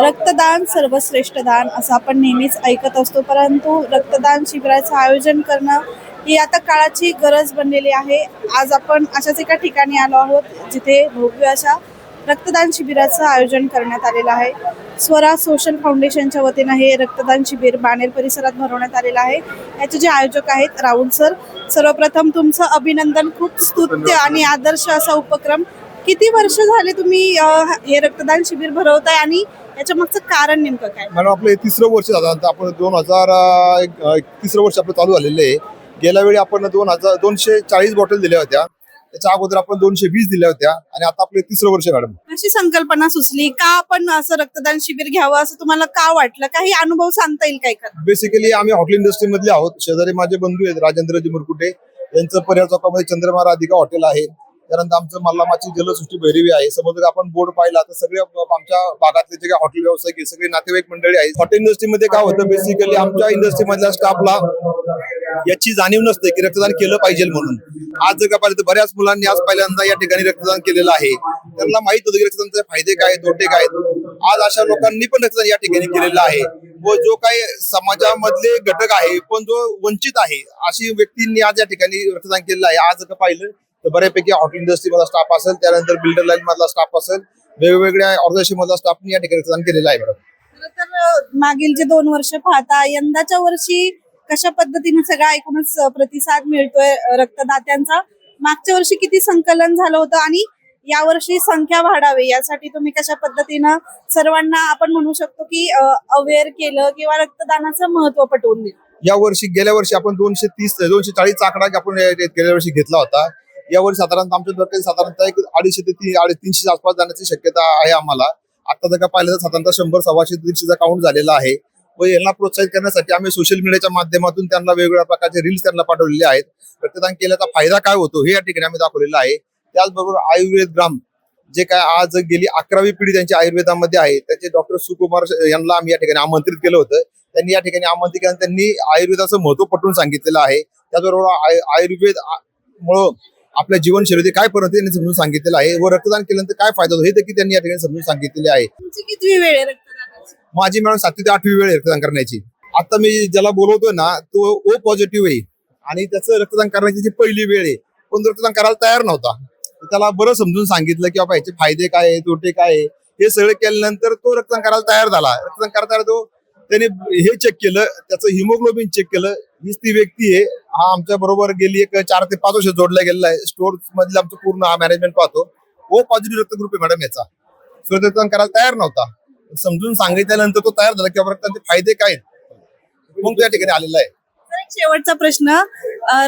रक्तदान सर्वश्रेष्ठ दान असं आपण नेहमीच ऐकत असतो. परंतु रक्तदान शिबिराचं आयोजन करणं ही आता काळाची गरज बनलेली आहे. आज आपण अशाच एका ठिकाणी आलो आहोत जिथे भव्य अशा रक्तदान शिबिराचं आयोजन करण्यात आलेलं आहे. स्वरा सोशल फाउंडेशनच्या वतीनं हे रक्तदान शिबिर बाणेर परिसरात भरवण्यात आलेलं आहे. याचे जे आयोजक आहेत राहुल सर सर्वप्रथम तुमचं अभिनंदन खूप स्तुत्य आणि आदर्श असा उपक्रम. किती वर्ष झाले तुम्ही हे रक्तदान शिबिर भरवताय आणि याच्या मागचं कारण नेमकं काय? मॅडम आपलं हे तिसरं वर्ष झालं. आता आपण दोन हजार तिसरं वर्ष आपलं चालू झालेलं आहे. गेल्या वेळी आपण दोन हजार दोनशे चाळीस बॉटल दिल्या होत्या. त्याच्या अगोदर आपण दोनशे वीस दिल्या होत्या. आणि आता आपलं तिसरं वर्ष मॅडम. अशी संकल्पना सुचली. का आपण असं रक्तदान शिबिर घ्यावं असं तुम्हाला का वाटलं? काही अनुभव सांगता येईल काय का बेसिकली आम्ही हॉटेल इंडस्ट्री मधले आहोत. शेजारी माझे बंधू आहेत राजेंद्रजी मुरकुटे. यांचं पर्याय चौकामध्ये चंद्रमा राधिका हॉटेल आहे. त्यानंतर आमचं मल्लामाची जलसृष्टी भैरवी आहे. समज आपण बोर्ड पाहिला तर सगळे आमच्या भागातले जे काही हॉटेल व्यावसायिक आहे, सगळे नातेवाईक मंडळी आहे हॉटेल इंडस्ट्रीमध्ये काय होतं? बेसिकली आमच्या इंडस्ट्रीमधल्या स्टाफला याची जाणीव नसते की रक्तदान केलं पाहिजे म्हणून. आज जर का पाहिलं तर बऱ्याच मुलांनी आज पहिल्यांदा या ठिकाणी रक्तदान केलेलं आहे. त्यांना माहीत होतं की रक्तदानाचे फायदे काय तोटे काय आहेत. आज अशा लोकांनी पण रक्तदान या ठिकाणी केलेलं आहे. व जो काही समाजामधले घटक आहे पण जो वंचित आहे अशी व्यक्तींनी आज या ठिकाणी रक्तदान केलेलं आहे. आज जर का पाहिलं तर बऱ्यापैकी हॉटेल इंडस्ट्री मधला स्टाफ असेल त्यानंतर बिल्डर लाईन मधला स्टाफ असेल वेगवेगळ्या ऑर्गनायझेशन मधला स्टाफनी या ठिकाणी केलेलं आहे मॅडम तर मागील जे दोन वर्ष पाहता यंदाच्या वर्षी कशा पद्धतीने सगळा एकूणच प्रतिसाद मिळतोय रक्तदात्यांचा? मागच्या वर्षी किती संकलन झालं होतं आणि यावर्षी संख्या वाढावी यासाठी तुम्ही कशा पद्धतीनं सर्वांना आपण म्हणू शकतो की अवेअर केलं किंवा रक्तदानाचं महत्त्व पटवून दिलं? या वर्षी गेल्या वर्षी आपण दोनशे तीस दोनशे चाळीस आकडा आपण गेल्या वर्षी घेतला होता. यावर साधारणतः आमच्या डोक्यात साधारणतः एक अडीचशे ते तीन अडीच तीनशे आसपास जाण्याची शक्यता आहे आम्हाला. आता जर का पाहिलं तर साधारणतः शंभर सव्वाशे दीडशेचा काउंट झालेला आहे. व यांना प्रोत्साहित करण्यासाठी आम्ही सोशल मीडियाच्या माध्यमातून त्यांना वेगवेगळ्या प्रकारचे रील्स त्यांना पाठवलेले आहेत. रक्तदान केल्याचा फायदा काय होतो हे या ठिकाणी आम्ही दाखवलेलं आहे. त्याचबरोबर आयुर्वेद ग्राम जे काय आज गेली अकरावी पिढी त्यांची आयुर्वेदामध्ये आहे. त्याचे डॉक्टर सुकुमार यांना आम्ही या ठिकाणी आमंत्रित केलं होतं. त्यांनी या ठिकाणी आमंत्रित केलं त्यांनी आयुर्वेदाचं महत्त्व पटवून सांगितलेलं आहे. त्याचबरोबर आयुर्वेद मुळे आपल्या जीवनशैलीमध्ये काय परिणाम त्यांनी समजून सांगितलेलं आहे व रक्तदान केल्यानंतर काय फायदा होतो? हे देखील त्यांनी या ठिकाणी समजून सांगितलेले आहे. तुमची किती वेळ आहे रक्तदानाची? माझी मॅडम सातवी ते आठवी वेळ आहे रक्तदान करण्याची. आता मी ज्याला बोलवतोय ना तो ओ पॉझिटिव्ह आहे. आणि त्याचं रक्तदान करण्याची जी पहिली वेळ आहे पण तो रक्तदान करायला तयार नव्हता. त्याला बरं समजून सांगितलं की बाबा याचे फायदे काय तोटे काय आहे? हे सगळं केल्यानंतर तो रक्तदान करायला तयार झाला. रक्तदान करता तो त्याने हे चेक केलं त्याचं हिमोग्लोबिन चेक केलं. हीच ती व्यक्ती आहे. हा आमच्या बरोबर गेली एक चार ते पाच वर्ष जोडला गेलेला आहे. स्टोर मधला आमचं पूर्ण हा मॅनेजमेंट पाहतो. ओ पॉझिटिव्ह रक्तग्रुप आहे मॅडम याचा. तो करायला तयार नव्हता. समजून सांगितल्यानंतर तो तयार झाला की रक्ताचे फायदे काय मग त्या ठिकाणी आलेला आहे. शेवटचा प्रश्न.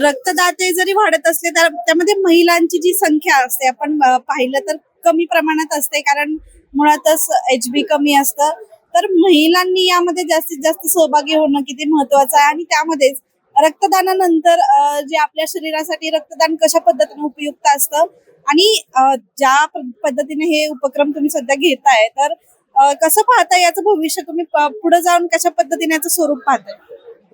रक्तदाते जरी वाढत असले तर त्यामध्ये महिलांची जी संख्या असते आपण पाहिलं तर कमी प्रमाणात असते कारण मुळातच एच बी कमी असतं. तर महिलांनी यामध्ये जास्तीत जास्त सहभागी होणं किती महत्वाचं आहे? आणि त्यामध्येच रक्तदानानंतर जे आपल्या शरीरासाठी रक्तदान कशा पद्धतीने उपयुक्त असतं? आणि ज्या पद्धतीने हे उपक्रम तुम्ही सध्या घेताय तर कसं पाहताय याचं भविष्य? तुम्ही पुढे जाऊन कशा पद्धतीने याचं स्वरूप पाहताय?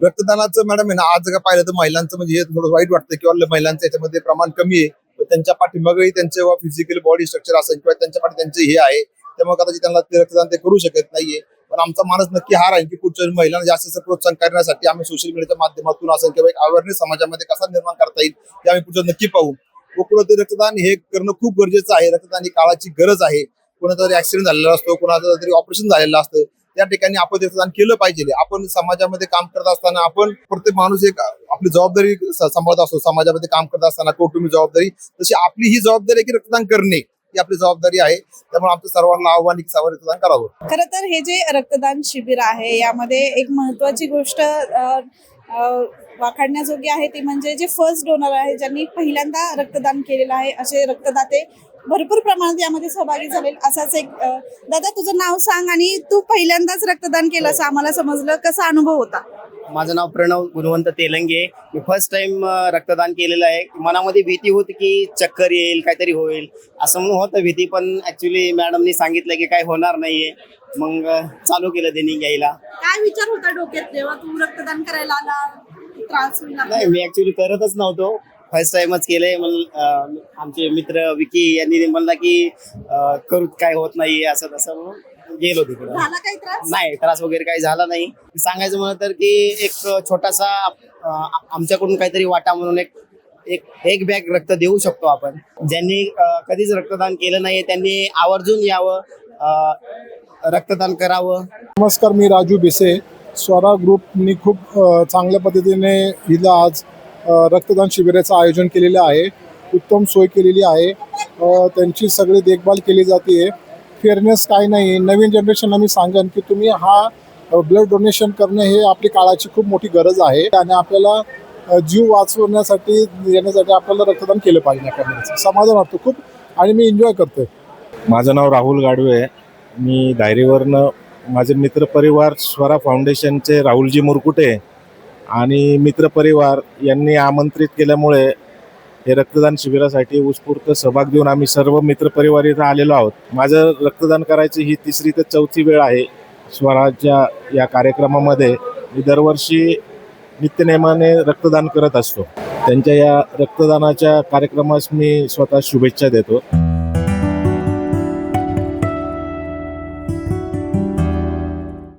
रक्तदानाचं मॅडम आहे ना आज जर पाहिलं तर महिलांचं म्हणजे हे थोडं वाईट वाटतं किंवा महिलांचं याच्यामध्ये प्रमाण कमी आहे. त्यांच्या पाठीमागही त्यांचे फिजिकल बॉडी स्ट्रक्चर असेल किंवा त्यांच्या पाठी त्यांचे हे आहे. त्यामुळे कदाचित त्यांना ते रक्तदान ते करू शकत नाहीये. पण आमचा मानस नक्की हा राहील की पुढच्या महिलांना जास्त प्रोत्साहन करण्यासाठी आम्ही सोशल मीडियाच्या माध्यमातून असेल किंवा एक अवेअरनेस समाजामध्ये कसा निर्माण करता येईल ते आम्ही पुढचं नक्की पाहू. व रक्तदान हे करणं खूप गरजेचं आहे. रक्तदान ही काळाची गरज आहे. कोणाचा तरी ऍक्सिडेंट झालेला असतो कोणाचं तरी ऑपरेशन झालेलं असतं. त्या ठिकाणी आपण रक्तदान केलं पाहिजे. आपण समाजामध्ये काम करत असताना आपण प्रत्येक माणूस एक आपली जबाबदारी सांभाळत असतो. समाजामध्ये काम करत असताना कौटुंबिक जबाबदारी तशी आपली ही जबाबदारी आहे की रक्तदान करणे. ही आपली जबाबदारी आहे. त्यामुळे आमचं सर्वांना आव्हान की रक्तदान करावं. खर तर हे जे रक्तदान शिबिर आहे यामध्ये एक महत्वाची गोष्ट वाखाडण्याजोगी वाखाणण्याजोगी आहे ती म्हणजे जे फर्स्ट डोनर आहे ज्यांनी पहिल्यांदा रक्तदान केलेलं आहे असे रक्तदाते भरपूर प्रमाणात यामध्ये सहभागी झाले. असाच एक दादा तुझं नाव सांग आणि तू पहिल्यांदाच रक्तदान केलं असं आम्हाला समजलं कसा अनुभव होता? माझं नाव प्रणव गुणवंत तेलंगे. मी फर्स्ट टाइम रक्तदान केलेलं आहे. मनामध्ये भीती होती की चक्कर येईल काहीतरी होईल. असं म्हणून होतं भीती पण ऍक्च्युली मॅडमनी सांगितलं की काय होणार नाहीये. मग चालू केलं त्यांनी घ्यायला. काय विचार होता डोक्यात जेव्हा तू रक्तदान करायला आला? त्रास नाही मी ऍक्च्युली करतच नव्हतो. फर्स्ट टाइमच केलंय. आमचे मित्र विकी यांनी म्हणला की करू काय होत नाही असं तसं म्हणून. गेलो तिकडे. झाला काही त्रास? नाही त्रास वगैरे काही झाला नाही. सांगायचं म्हणलं तर की एक छोटासा अं, आमच्याकडून काहीतरी वाटा म्हणून एक एक एक बॅग रक्त देऊ शकतो आपण. ज्यांनी अं, कधीच रक्तदान केलं नाही त्यांनी आवर्जून यावं अं, रक्तदान करावं. नमस्कार मी राजू बिसे. स्वरा ग्रुपनी खूप अ, चांगल्या पद्धतीने हिला आज अ, रक्तदान शिबिराचं आयोजन केलेलं आहे. उत्तम सोय केलेली आहे. अ, त्यांची सगळी देखभाल केली जाते फेअरनेस काय नाही. नवीन जनरेशनला मी सांगेन की तुम्ही हा ब्लड डोनेशन करणं हे आपली काळाची खूप मोठी गरज आहे आणि आपल्याला जीव वाचवण्यासाठी येण्यासाठी आपल्याला रक्तदान केलं पाहिजे करण्याचं समाधान वाटतं खूप आणि मी एन्जॉय करतोय. माझं नाव राहुल गाडवे आहे. मी धायरीवरनं माझे मित्रपरिवार स्वरा फाउंडेशनचे राहुलजी मुरकुटे आणि मित्रपरिवार यांनी आमंत्रित केल्यामुळे हे रक्तदान शिबिरासाठी उत्स्फूर्त सहभाग देऊन आम्ही सर्व मित्रपरिवार इथं आलेलो आहोत. माझं रक्तदान करायची ही तिसरी ते चौथी वेळ आहे स्वराज्या या कार्यक्रमामध्ये. मी दरवर्षी नित्यनेमाने रक्तदान करत असतो. त्यांच्या या रक्तदानाच्या कार्यक्रमास मी स्वतः शुभेच्छा देतो.